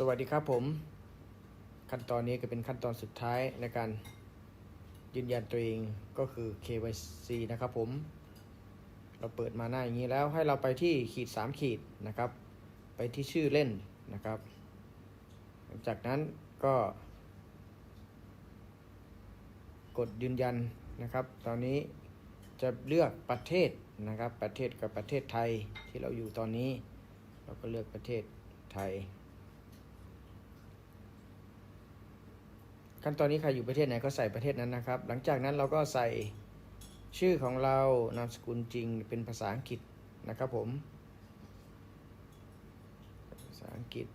สวัสดีครับผม ขั้นตอนนี้ก็เป็นขั้นตอนสุดท้ายในการยืนยันตัวเองก็คือ KYC นะครับผม เราเปิดมาหน้าอย่างนี้แล้วให้เราไปที่ขีด 3 ขีดนะครับ ไปที่ชื่อเล่นนะครับ หลังจากนั้นก็ กดยืนยันนะครับ ตอนนี้จะเลือกประเทศนะครับ ประเทศกับประเทศไทยที่เราอยู่ตอนนี้ เราก็เลือกประเทศไทย ขั้นตอนนี้ใครอยู่ประเทศไหนก็ใส่ประเทศนั้นนะครับ หลังจากนั้นเราก็ใส่ชื่อของเรานามสกุลจริงเป็นภาษาอังกฤษนะครับผม ภาษาอังกฤษ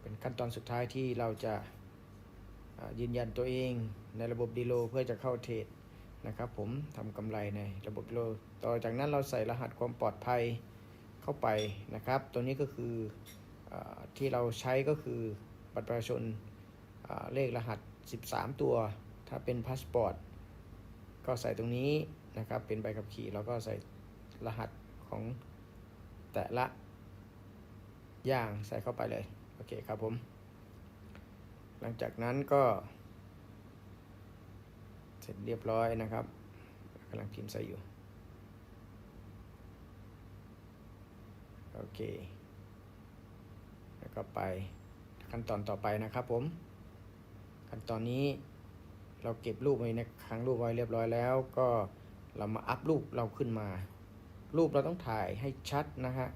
เป็นขั้นตอนสุดท้ายที่เราจะยืนยันตัวเองในระบบดีโลเพื่อจะเข้าเทรดนะครับผมทำกำไรในระบบดีโล ต่อจากนั้นเราใส่รหัสความปลอดภัยเข้าไปนะครับ ตัวนี้ก็คืออที่เราใช้ก็คือ บัตรประชาชนเลขรหัส 13 ตัว ถ้าเป็นพาสปอร์ตก็ใส่ตรงนี้นะครับ เป็นใบขับขี่เราก็ใส่รหัสของแต่ละอย่างใส่เข้าไปเลย โอเคครับผม หลังจากนั้นก็ เสร็จเรียบร้อยนะครับกำลังพิมพ์ใส่อยู่ โอเค แล้วก็ไป ขั้นตอนต่อไปนะครับผม ขั้นตอนนี้เราเก็บรูปไว้ในครั้งรูปไว้เรียบร้อยแล้ว ก็เรามาอัพรูปเราขึ้นมา รูปเราต้องถ่ายให้ชัดนะฮะ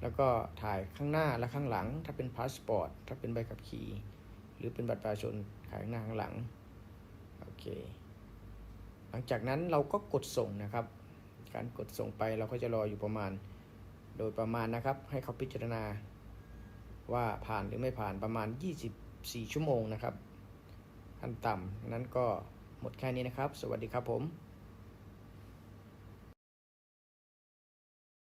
แล้วก็ถ่ายข้างหน้าและข้างหลัง ถ้าเป็นพาสปอร์ตถ้าเป็นใบขับขี่ หรือเป็นบัตรประชาชนถ่ายข้างหน้าข้างหลังโอเคหลังจากนั้นเราก็กดส่งนะครับ การกดส่งไปเราก็จะรออยู่ประมาณ โดยประมาณนะครับ ให้เขาพิจารณา ว่าผ่านหรือไม่ผ่านประมาณ 24 ชั่วโมงนะครับขั้นต่ำนั้นก็หมดแค่นี้นะครับ สวัสดีครับผม